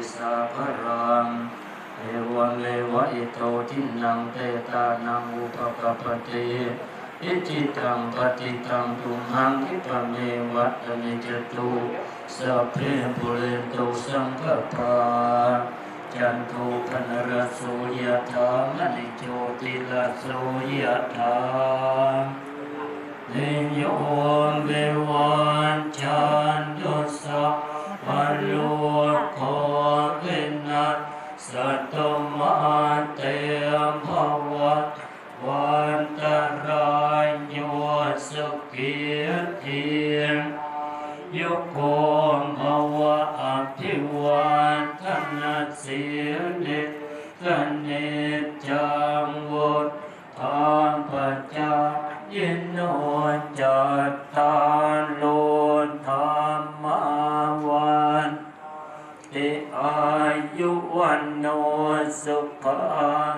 ริสาพรังเอวังเลวะอิโตทินังเตตานังอุปกปะติอิจิตังปฏิตังตุมหังอิปะเมวัตนิจตุสัพเพปุเรตุสังกปาจันฑุพนรสุยะธรมนิโจติลสุยะธานิโยมเบว สัตตมาเตมภวัตวันตรายโยสุขีทียุคโกภวะอภิวันทนาสิริกันเนจังวุฒทานปัจจายโนจัตตา วันโนสุขัง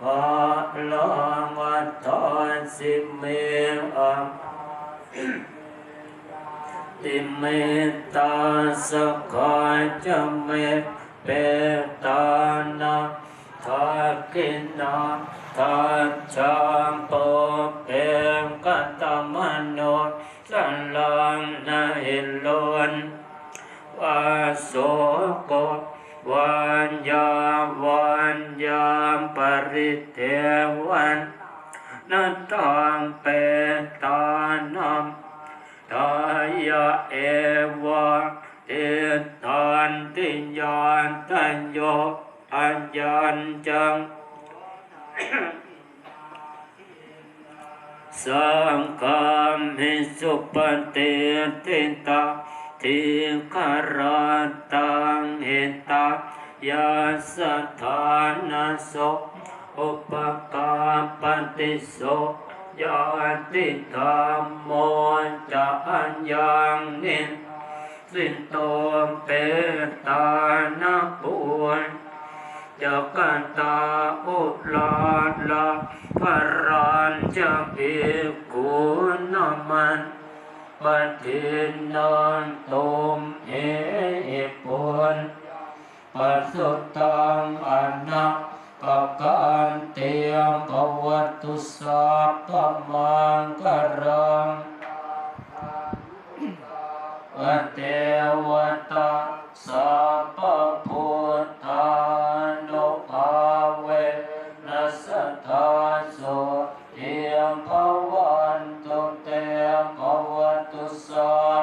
ภาลังวัฏฐานสิเมอังติเมตตาสกายจะเมเปตานาทักกินาทัจจามโปเปมกัตตมโนสันลังนาหิลนวาโสโก วันยามวันยามปริเทวันนัตตังเปตานมทายะเอวะเตตันติยานตัญโยอัญญัญจังสังฆมิสุปฏิทิตา ทิคารตังเหตายาสถานโสอุปกาปฏิโสยาติธรรมโมจะอัญญังนิสินโตเปตานาปุญจักกันตาอุลาลาพรันจะพิกุณมัน ปฏินันตุมเหปุนปัสสุตังอนักปกันเตียงปวัตุสัพพมังกรังวเทวตา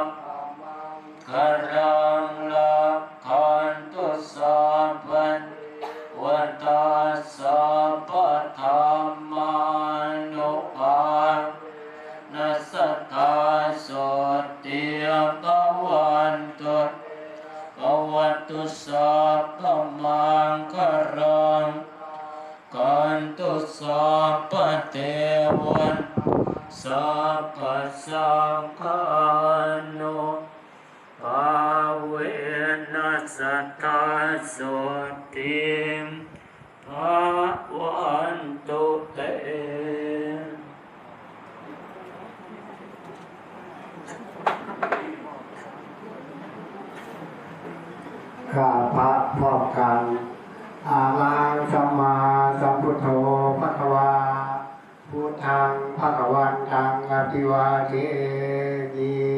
สัมกรังลักขันตุสัพพันวัตตาสัพพธรรมานุภานัสสตตาสติยปวันตุปวัตตุสัพพมังคารังกันตุสัพพเทวัน สัพพสังฆานุภาเวนัสตาโสติมภาวันตุเตข้าพระพร้อมกันอาลังสัมมาสัมพุทโธ พุทธังพระวันตังอภิวาเทมิ